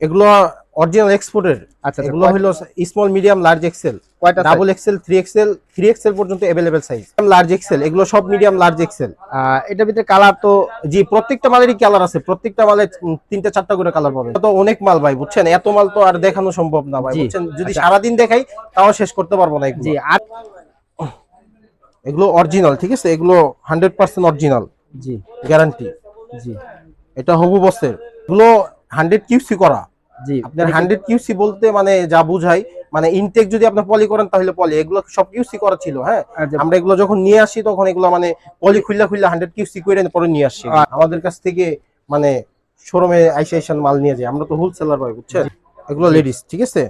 এগুলো অরিজিনাল এক্সপোর্টের আচ্ছা এগুলো হলো স্মল মিডিয়াম লার্জ এক্সেল কয়টা double XL three XL three XL পর্যন্ত অ্যাভেলেবেল সাইজ লার্জ এক্সেল এগুলো সব মিডিয়াম লার্জ এক্সেল এটার ভিতরে কালার তো জি প্রত্যেকটা মালেরই কালার আছে। প্রত্যেকটা মালে তিনটা চারটা করে কালার পাবেন। তো অনেক মাল ভাই বুঝছেন? এত মাল তো আর দেখানো সম্ভব না ভাই বুঝছেন? যদি আচ্ছা। সারাদিন দেখাই তাও শেষ করতে পারব না এগুলো। জি আর এগুলো অরিজিনাল ঠিক আছে? এগুলো হান্ড্রেড পার্সেন্ট অরিজিনাল জি। গ্যারান্টি জি। এটা হবু বসের। এগুলো হান্ড্রেড কিউসি করা। জি আপনার হান্ড্রেড কিউসি বলতে মানে যা বুঝাই মানে ইনটেক যদি আপনি পলি করেন তাহলে পলি এগুলো সব কিউসি করা ছিল হ্যাঁ? আমরা এগুলো যখন নিয়ে আসি তখন এগুলো মানে পলি খুললা খুললা হান্ড্রেড কিউসি করে পরে নিয়ে আসছি আমাদের কাছ থেকে মানে শোরুমে আইসা আইসা মাল নিয়ে যাই আমরা তো হোলসেলার ভাই বুঝছেন? এগুলো লেডিস ঠিক আছে?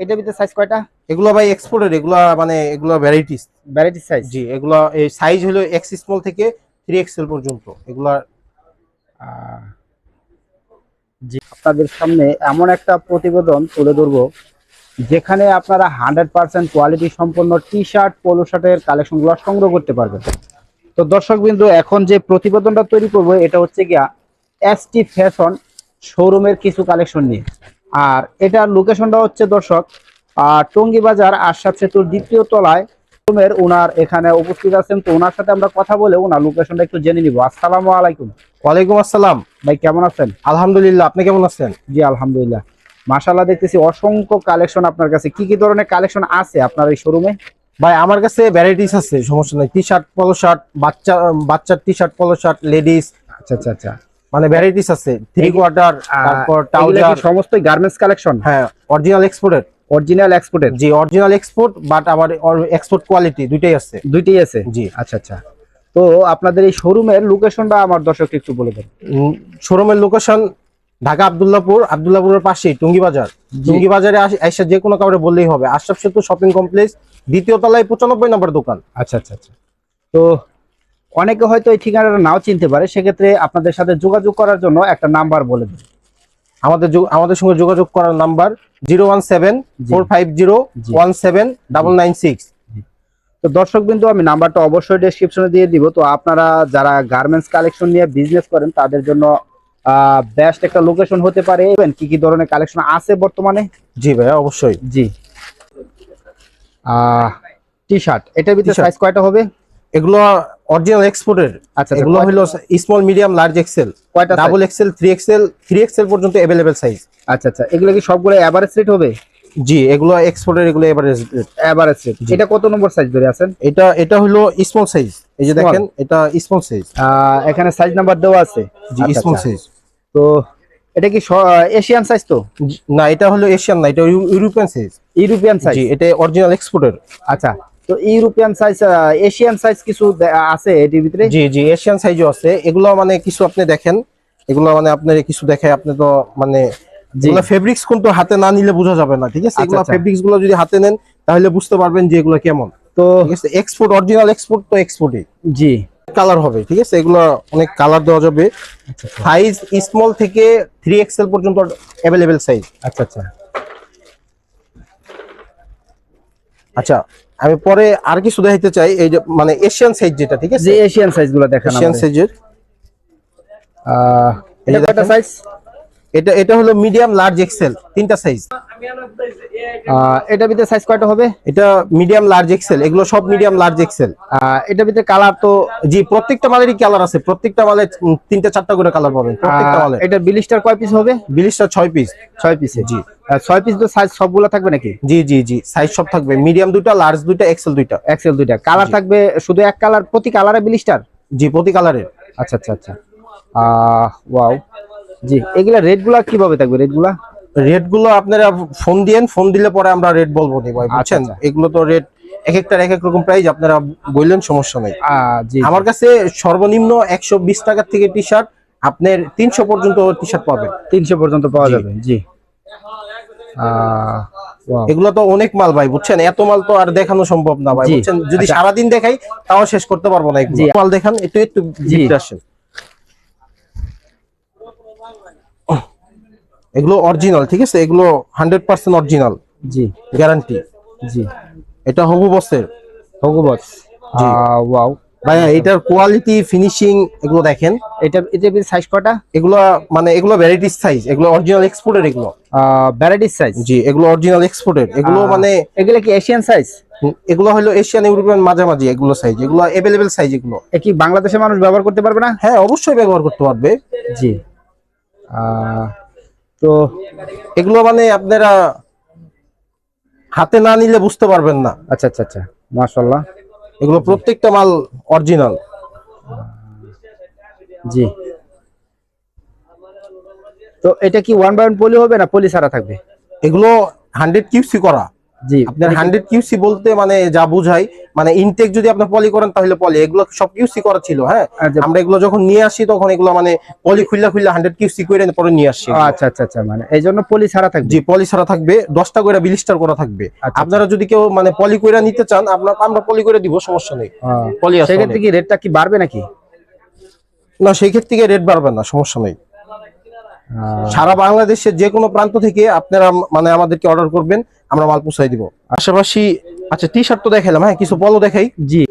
এটার ভিতরে সাইজ কয়টা? এগুলো ভাই এক্সপোর্টের এগুলো মানে এগুলো ভ্যারাইটিস ভ্যারাইটি সাইজ জি এগুলো এই সাইজ হলো এক্স স্মল থেকে থ্রি এক্সেল পর্যন্ত। এগুলা আপনাদের সামনে এমন একটা প্রতিবেদন তুলে ধরবো, যেখানে আপনারা হান্ড্রেড পার্সেন্ট কোয়ালিটি সম্পন্ন টি শার্ট পোলো শার্টের কালেকশনগুলো সংগ্রহ করতে পারবেন। তো দর্শক বিন্দু এখন যে প্রতিবেদনটা তৈরি করব, এটা হচ্ছে গিয়া এস টি ফ্যাশন শোরুমের কিছু কালেকশন নিয়ে। আর এটার লোকেশনটা হচ্ছে দর্শক টঙ্গী বাজার আশাদ সেতুর দ্বিতীয় তলায় শোরুমের ওনার এখানে উপস্থিত আছেন। তো ওনার সাথে আমরা কথা বলে ওনার লোকেশনটা একটু জেনে নিব। আসসালামু আলাইকুম। ওয়ালাইকুম আসসালাম। ভাই কেমন আছেন? আলহামদুলিল্লাহ আপনি কেমন আছেন? জি আলহামদুলিল্লাহ। মাশাআল্লাহ দেখতেছি অসংখ্য কালেকশন আপনার কাছে। কি কি ধরনের কালেকশন আছে আপনার এই শোরুমে ভাই আমার কাছে ভ্যারাইটিস আছে সমস্যা নাই। টি শার্ট পলো শার্ট বাচ্চা বাচ্চার T shirt polo shirt ladies আচ্ছা আচ্ছা আচ্ছা। মানে ভ্যারাইটিস আছে। থ্রি কোয়ার্টার তারপর কি সমস্ত গার্মেন্টস কালেকশন হ্যাঁ অরিজিনাল এক্সপোর্টের অরিজিনাল এক্সপোর্টের জি অরিজিনাল এক্সপোর্ট বাট আবার এক্সপোর্ট কোয়ালিটি দুইটাই আছে। দুইটাই আছে? জি। আচ্ছা আচ্ছা। তো আপনাদের এই শোরুমের লোকেশনটা আমার দর্শককে একটু বলে দেন। শোরুমের লোকেশন ঢাকা আব্দুল্লাহপুর আব্দুল্লাহপুরের পাশেই টুঙ্গি বাজার টুঙ্গি বাজারে আস- আইসা যে কোনো কাউরে বললেই হবে। আশরাফ সেতু শপিং কমপ্লেক্স দ্বিতীয় তলায় পঁচানব্বই নম্বর দোকান। আচ্ছা আচ্ছা আচ্ছা। তো অনেকে হয়তো এই ঠিকানাটা নাও চিনতে পারে সেক্ষেত্রে আপনাদের সাথে যোগাযোগ করার জন্য একটা নাম্বার বলে দিন। আমাদের আমাদের সঙ্গে যোগাযোগ করার number zero one seven four five zero one seven double nine six. তো দর্শক বিন্দু আমি নাম্বারটা অবশ্যই ডেসক্রিপশনে দিয়ে দিব। তো আপনারা যারা গার্মেন্টস কালেকশন নিয়ে বিজনেস করেন তাদের জন্য বেস্ট একটা লোকেশন হতে পারে। Even কি কি ধরনের কালেকশন আছে বর্তমানে? জি ভাইয়া অবশ্যই। জি। টি শার্ট এটার ভিতরে সাইজ কয়টা হবে? এগুলো অরিজিনাল এক্সপোর্টের আচ্ছা এগুলো হলো স্মল মিডিয়াম লার্জ এক্সেল কয়টা double XL three XL three XL পর্যন্ত অ্যাভেলেবেল সাইজ আচ্ছা আচ্ছা এগুলো কি সবগুলো এভারেজ রেট হবে? জি এগুলো এক্সপোর্টের এগুলো এভারেজ এভারেজ রেট এটা কত নম্বর সাইজ ধরে আছেন? এটা এটা হলো স্মল সাইজ এই যে দেখেন এটা স্মল সাইজ এখানে সাইজ নাম্বার দেওয়া আছে। জি আচ্ছা, স্মল আচ্ছা। সাইজ তো এটা কি এশিয়ান সাইজ তো? না এটা হলো এশিয়ান না এটা ইউরোপিয়ান সাইজ ইউরোপিয়ান সাইজ জি এটা অরিজিনাল এক্সপোর্টের আচ্ছা তো ইউরোপিয়ান সাইজ এশিয়ান সাইজ কিছু আছে এটির ভিতরে? জি জি এশিয়ান সাইজও আছে। এগুলো মানে কিছু আপনি দেখেন। এগুলো মানে আপনার কিছু দেখায় আপনি তো মানে জি। ফেব্রিক্স কিন্তু হাতে না নিলে বোঝা যাবে না ঠিক আছে? আচ্ছা, এগুলো আচ্ছা। ফেব্রিক্সগুলো যদি হাতে নেন তাহলে বুঝতে পারবেন যে এগুলো কেমন। তো এক্সপোর্ট অরিজিনাল এক্সপোর্ট তো এক্সপোর্টই জি। কালার হবে ঠিক আছে? এগুলো অনেক কালার দেওয়া যাবে। আচ্ছা সাইজ স্মল থেকে থ্রি এক্সেল পর্যন্ত অ্যাভেলেবেল সাইজ আচ্ছা আচ্ছা। আচ্ছা আমি পরে আর কিছু দেখাইতে চাই এই যে মানে এশিয়ান সাইজ যেটা ঠিক আছে? যে এশিয়ান সাইজগুলো দেখেন এশিয়ান। সাইজের এটা কয়টা সাইজ এটা এটা হলো মিডিয়াম লার্জ এক্সেল তিনটা সাইজ এটার ভিতরে সাইজ কয়টা হবে? এটা মিডিয়াম লার্জ এক্সেল এগুলো সব মিডিয়াম লার্জ এক্সেল এটা ভিতরে কালার তো জি প্রত্যেকটা মালেরই কালার আছে প্রত্যেকটা মালে তিনটা চারটা করে কালার পাবেন প্রত্যেকটা মালে। এটা বিলিস্টার কয় পিস হবে? বিলিশটা ছয় পিস ছয় পিসে জি। ছয় পিস তো সাইজ সবগুলো থাকবে নাকি? জি জি জি সাইজ সব থাকবে। মিডিয়াম দুইটা লার্জ দুইটা এক্সেল দুইটা। এক্সেল দুইটা। কালার থাকবে শুধু এক কালার প্রতি কালারে বিলিস্টার জি প্রতি কালারের আচ্ছা আচ্ছা আচ্ছা। আহ ওয়াও জি। এগুলা রেটগুলা কীভাবে থাকবে? রেটগুলা? রেটগুলো আপনারা ফোন দিয়েন ফোন দিলে পরে আমরা রেট বলব নি ভাই আচ্ছা, বুঝছেন? আচ্ছা। এগুলো তো রেট এক একটার এক এক রকম প্রাইস আপনারা বললেন সমস্যা নেই। জি আমার কাছে সর্বনিম্ন একশো বিশ টাকার থেকে টি শার্ট আপনার তিনশো পর্যন্ত টি শার্ট পাবেন। তিনশো পর্যন্ত পাওয়া যাবে জি। আহ, এগুলো তো অনেক মাল ভাই বুঝছেন? এত মাল তো আর দেখানো সম্ভব না ভাই বুঝছেন? যদি আচ্ছা। সারাদিন দেখাই তাও শেষ করতে পারব না মাল দেখান একটু একটু। আসেন। এগুলো অরিজিনাল ঠিক আছে? এগুলো হান্ড্রেড পার্সেন্ট অরিজিনাল জি। গ্যারান্টি জি। এটা হবু বসের হগু বক্স জি। ওয়াও ভাইয়া এটার কোয়ালিটি ফিনিশিং এগুলো দেখেন। এটা এটা সাইজ কটা? এগুলো মানে এগুলো ভ্যারাইটিস সাইজ এগুলো অরিজিনাল এক্সপোর্টের এগুলো। ভ্যারাইটিস সাইজ জি এগুলো অরিজিনাল এক্সপোর্টের এগুলো মানে এগুলো কি এশিয়ান সাইজ এগুলো হলো এশিয়ান ইউরোপিয়ান মাঝামাঝি এগুলো সাইজ এগুলো অ্যাভেলেবেল সাইজ এগুলো। কি বাংলাদেশের মানুষ ব্যবহার করতে পারবে না? হ্যাঁ অবশ্যই ব্যবহার করতে পারবে। জি। আহ, তো এগুলো মানে আপনারা হাতে না নিলে বুঝতে পারবেন না। আচ্ছা আচ্ছা আচ্ছা। মাশাল্লাহ এগুলো প্রত্যেকটা মাল অরিজিনাল। জি। তো এটা কি ওয়ান বাই ওয়ান পলি হবে না পলি সারা থাকবে? এগুলো হান্ড্রেড কিউসি করা। জি। আপনার হান্ড্রেড কিউসি বলতে মানে যা বুঝাই মানে ইনটেক যদি আপনি পলি করেন তাহলে পলি এগুলো সব কিউসি করা ছিল হ্যাঁ? আচ্ছা, আমরা এগুলো যখন নিয়ে আসি তখন এগুলো মানে পলি খুললা খুললা হান্ড্রেড কিউসি করে পরে নিয়ে আসছি আচ্ছা আচ্ছা আচ্ছা মানে এই জন্য পলি ছাড়া থাকবে? জি পলি ছাড়া থাকবে দশটা করে বিলিস্টার করা থাকবে। আচ্ছা, আপনারা যদি কেউ মানে পলি করে নিতে চান আপনার আমরা পলি করে দিব সমস্যা নেই। পলি আছে সেক্ষেত্রে কি রেটটা কি বাড়বে নাকি? না সেই ক্ষেত্রে রেট বাড়বে না সমস্যা নেই। সারা বাংলাদেশের যে কোনো প্রান্ত থেকে আপনারা মানে আমাদেরকে অর্ডার করবেন আমরা মাল পৌঁছাই দিব। পাশাপাশি আচ্ছা টি শার্ট তো দেখালাম হ্যাঁ কিছু পলো দেখাই। জি।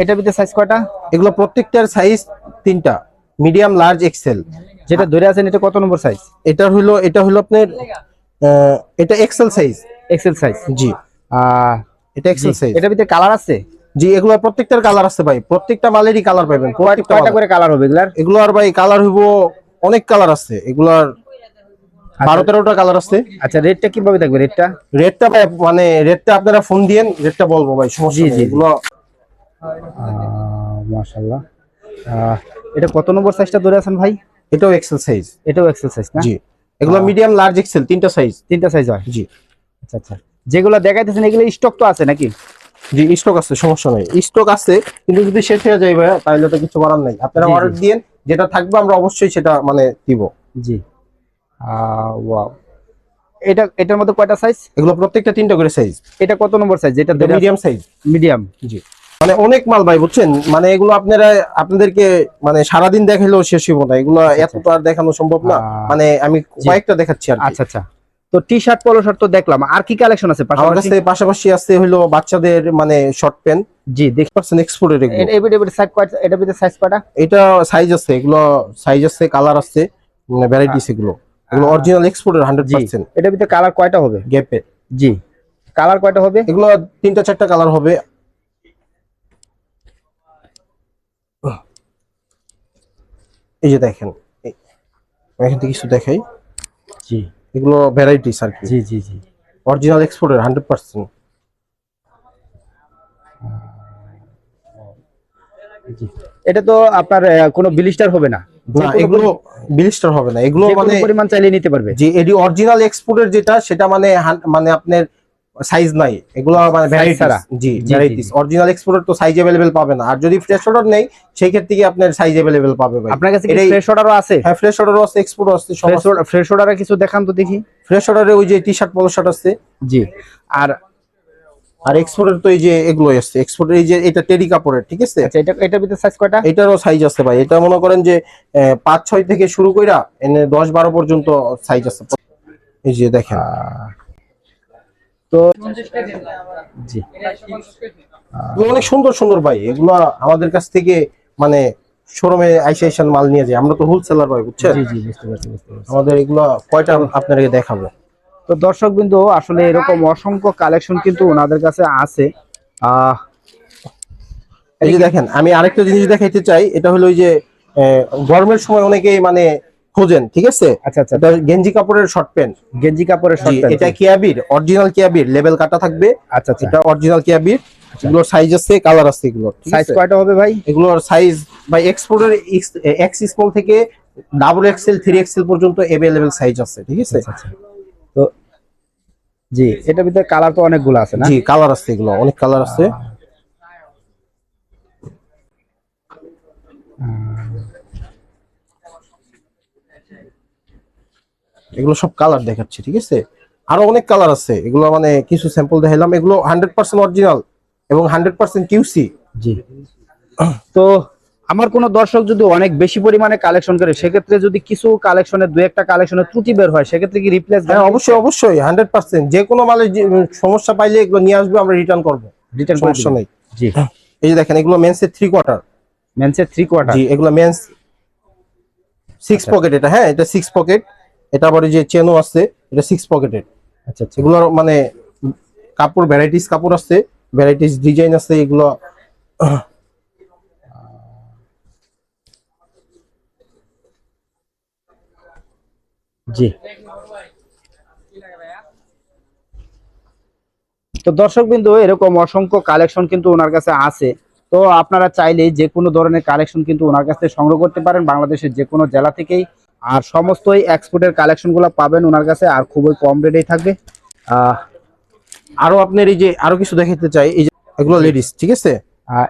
এটার ভিতরে সাইজ কয়টা? এগুলো প্রত্যেকটার সাইজ তিনটা মিডিয়াম লার্জ এক্সেল যেটা ধরে আছেন এটা কত নম্বর সাইজ এটা হলো এটা হলো আপনার এটা এক্সেল সাইজ এক্সেল সাইজ জি। এটা এক্সেল সাইজ এটা ভিতরে কালার আছে? জি এগুলো প্রত্যেকটার কালার আছে ভাই। প্রত্যেকটা মালেরই কালার পাবেন কয়টা করে কালার হবে এগুলার? এগুলো আর ভাই কালার হইব অনেক কালার আছে। এগুলার বারো তেরোটা কালার আছে। আচ্ছা রেটটা কীভাবে থাকবে রেটটা রেটটা মানে রেটটা আপনারা ফোন দিয়েন রেটটা বলব ভাই জি, জি। এগুলো এটা কত নম্বর সাইজটা ধরে আছেন ভাই? এটাও এক্সেল সাইজ এটাও এক্সেল সাইজ না? জি। এগুলো মিডিয়াম লার্জ এক্সেল তিনটা সাইজ তিনটা সাইজ হয়? জি। আচ্ছা আচ্ছা। যেগুলো দেখাইতেছেন এগুলো স্টক তো আছে নাকি? জি স্টক আছে সমস্যা নেই। স্টক আছে কিন্তু যদি শেষ হয়ে যায় ভাই তাহলে তো কিছু করার নাই। আপনারা। অর্ডার দিয়েন যেটা থাকবে আমরা অবশ্যই সেটা মানে দিব। জি। ওয়াও এটা এটার মধ্যে কয়টা সাইজ এগুলো প্রত্যেকটা তিনটা করে সাইজ এটা কত নম্বর সাইজ এটা মিডিয়াম সাইজ মিডিয়াম জি। মানে অনেক মাল ভাই বুঝছেন? মানে এগুলো আপনারা আপনাদেরকে মানে সারাদিন দেখাইলেও শেষ হইব না। এগুলো এত তো আর দেখানো সম্ভব না। মানে আমি কয়েকটা দেখাচ্ছি আর আচ্ছা আচ্ছা। তো টি শার্ট পলো শার্ট তো দেখলাম। আর কি কালেকশন আছে আমার পাশাপাশি কাছে পাশাপাশি আছে হলো বাচ্চাদের মানে শর্ট প্যান্ট জি দেখি। পার্সেন্ট এক্সপোর্টের এগুলো এটা এবিট এবিট সাইজ কয়টা এটা ভিতরে সাইজ কয়টা? এটা সাইজ আছে এগুলো সাইজ আছে কালার আছে মানে ভ্যারাইটিস এগুলো। এগুলো আহ, অরিজিনাল জি। পার্সেন্ট এটা ভিতরে কালার কয়টা হবে? গ্যাপে জি। কালার কয়টা হবে? এগুলো তিনটা চারটা কালার হবে। এই যে দেখেন এখান থেকে কিছু দেখাই। জি। এগুলো ভ্যারাইটিস আর কি। জি জি জি। অরিজিনাল এক্সপোর্টের হান্ড্রেড পার্সেন্ট জি। এটা তো আপনার কোনো বিলিস্টার হবে না। না এগুলো বিলিস্টার হবে না। এগুলো মানে পরিমাণ চাইলে নিতে পারবে। যে এটি অরিজিনাল এক্সপোর্টের যেটা সেটা মানে মানে আপনার সাইজ নাই এগুলো মানে ভ্যারাইটিস ছাড়া। জি জি, ভ্যারাইটিস জি। অরিজিনাল এক্সপোর্টের তো সাইজ अवेलेबल পাবে না আর যদি ফ্রেশ অর্ডার নেই সেই ক্ষেত্রে কি আপনার সাইজ अवेलेबल পাবে ভাই আপনার কাছে কি এটাই- ফ্রেশ অর্ডারও আছে হ্যাঁ ফ্রেশ অর্ডারও আছে এক্সপোর্টও আছে সব ফ্রেশ ফ্রেশ অর্ডারে কিছু দেখান তো দেখি ফ্রেশ অর্ডারে ওই যে টি শার্ট পলো শার্ট আছে জি আর আর এক্সপোর্টের তো এই যে এগুলোই আছে এক্সপোর্টের এই যে এটা টেরি কাপড়ের ঠিক আছে আচ্ছা এটা এটার ভিতরে সাইজ কয়টা এটারও সাইজ আছে ভাই এটা মনে করেন যে আহ, পাঁচ ছয় থেকে শুরু কইরা এনে দশ বারো পর্যন্ত সাইজ আছে এই যে দেখেন আহ, তো জি। অনেক সুন্দর সুন্দর ভাই এগুলো আমাদের কাছ থেকে মানে শোরুমে আইসা মাল নিয়ে যায়। আমরা তো হোলসেলার ভাই বুঝছেন? জি জি বুঝতে পারছি বুঝতে পারছি। আমাদের এগুলো কয়টা আপনাদেরকে দেখাবো? তো দর্শক বিন্দু আসলে এরকম অসংখ্য কালেকশন কিন্তু ওনাদের কাছে আছে। আহ এই যে দেখেন আমি আরেকটা জিনিস দেখাইতে চাই। এটা হলো ওই যে আহ, গরমের সময় অনেকেই মানে খোঁজেন ঠিক আছে? আচ্ছা আচ্ছা। গেঞ্জি কাপড়ের শর্ট প্যান্ট গেঞ্জি কাপড়ের শর্ট এটা কিয়াবির অরিজিনাল কিয়াবির লেভেল কাটা থাকবে। আচ্ছা আচ্ছা। এটা অরিজিনাল কিয়াবির এগুলোর সাইজ আছে কালার আছে এগুলো সাইজ কয়টা হবে ভাই? এগুলোর সাইজ বাই এক্সপোর্টের এক্স স্মল থেকে ডাবল এক্সেল থ্রি এক্সেল পর্যন্ত অ্যাভেলেবেল সাইজ আছে ঠিক আছে? আচ্ছা আচ্ছা। তো জি এটার ভিতরে কালার তো অনেকগুলো আছে না? জি কালার আছে এগুলো অনেক কালার আছে। এগুলো সব কালার দেখাচ্ছি ঠিক আছে? আরও অনেক কালার আছে। এগুলো মানে কিছু স্যাম্পল দেখাইলাম। এগুলো হান্ড্রেড পার্সেন্ট অরিজিনাল এবং হান্ড্রেড পার্সেন্ট কিউসি জি। তো আমার কোনো দর্শক যদি অনেক বেশি পরিমাণে কালেকশন করে সেক্ষেত্রে যদি কিছু কালেকশনের দু একটা কালেকশনের ত্রুটি বের হয় সেক্ষেত্রে কি রিপ্লেস হ্যাঁ অবশ্যই অবশ্যই হান্ড্রেড পার্সেন্ট যে কোনো মালের যে সমস্যা পাইলে এগুলো নিয়ে আসবে আমরা রিটার্ন করব। রিটার্ন সমস্যা নেই। জি। এই যে দেখেন এগুলো মেন্সের থ্রি কোয়ার্টার মেন্সের থ্রি কোয়ার্টার জি এগুলো মেন্স সিক্স। পকেট এটা হ্যাঁ এটা সিক্স পকেট এটা আবার এই যে চেনও আছে এটা সিক্স পকেটের আচ্ছা আচ্ছা। এগুলোর মানে কাপড় ভ্যারাইটিস কাপড় আছে ভ্যারাইটিস ডিজাইন আছে এগুলো জি। তো দর্শক বিন্দু এরকম অসংখ্য কালেকশন কিন্তু ওনার কাছে আছে। তো আপনারা চাইলে যে কোনো ধরনের কালেকশন কিন্তু ওনার কাছ থেকে সংগ্রহ করতে পারেন। বাংলাদেশের যে কোনো জেলা থেকেই আর সমস্তই এক্সপোর্টের কালেকশনগুলো পাবেন ওনার কাছে আর খুবই কম রেটেই থাকবে। আহ, আরও আপনার এই যে আরও কিছু দেখাতে চাই এই যে এগুলো লেডিস ঠিক আছে?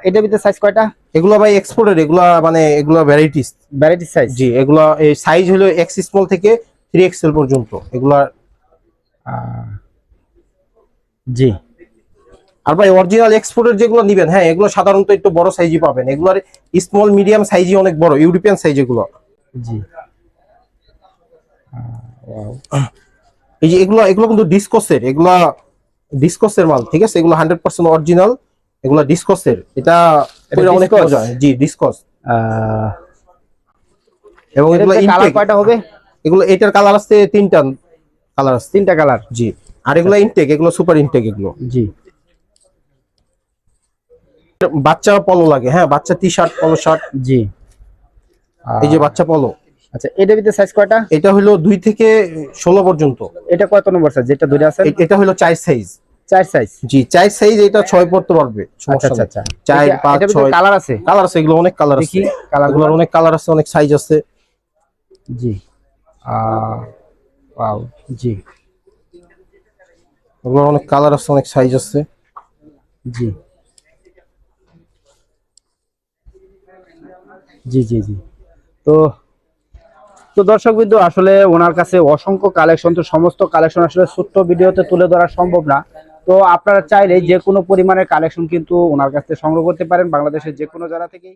এটা ভিতরে সাইজ কয়টা? এগুলো ভাই এক্সপোর্টের এগুলা মানে এগুলো ভ্যারাইটিস ভ্যারাইটি সাইজ জি এগুলো এই সাইজ হলো এক্স স্মল থেকে থ্রি এক্সেল পর্যন্ত এগুলা। জি। আর ভাই অরিজিনাল এক্সপোর্টের যেগুলো নিবেন হ্যাঁ এগুলো সাধারণত একটু বড় সাইজই পাবেন। এগুলোর স্মল মিডিয়াম সাইজই অনেক বড় ইউরোপিয়ান সাইজ এগুলো। জি। এই যে এগুলো এগুলো কিন্তু ডিসকসের এগুলা ডিসকসের মাল ঠিক আছে? এগুলো হান্ড্রেড পার্সেন্ট অরিজিনাল এগুলো ডিসকসের। এটা অনেক? মজা। জি ডিসকস। এবং এগুলো কালার কয়টা হবে? এগুলো এটার কালার আছে তিনটা কালার আছে। তিনটা কালার জি। আর এগুলো ইনটেক এগুলো সুপার ইনটেক এগুলো। জি। বাচ্চা পলো লাগে হ্যাঁ? বাচ্চা টি শার্ট পলো শার্ট জি। এই যে বাচ্চা পলো আচ্ছা এটার ভিতরে সাইজ কয়টা? এটা হলো দুই থেকে ষোলো পর্যন্ত। এটা কত নম্বর সাইজ যেটা ধরে আছে এটা হলো চার সাইজ চার সাইজ জি চার সাইজ এটা ছয় পড়তে পারবে। আচ্ছা আচ্ছা আচ্ছা। চার, পাঁচ, ছয়। কালার আছে? কালার আছে এগুলো অনেক কালার আছে। দেখি অনেক কালার আছে অনেক সাইজ আছে। জি। ওয়াও জি। এগুলোর অনেক কালার আছে অনেক সাইজ আছে। জি। জি জি জি। তো তো দর্শক বিন্দু, আসলে ওনার কাছে অসংখ্য কালেকশন তো সমস্ত কালেকশন আসলে ছোট্ট ভিডিওতে তুলে ধরা সম্ভব না। তো আপনারা চাইলে যে কোনো পরিমাণের কালেকশন কিন্তু ওনার কাছ থেকে সংগ্রহ করতে পারেন। বাংলাদেশের যে কোনো জায়গা থেকেই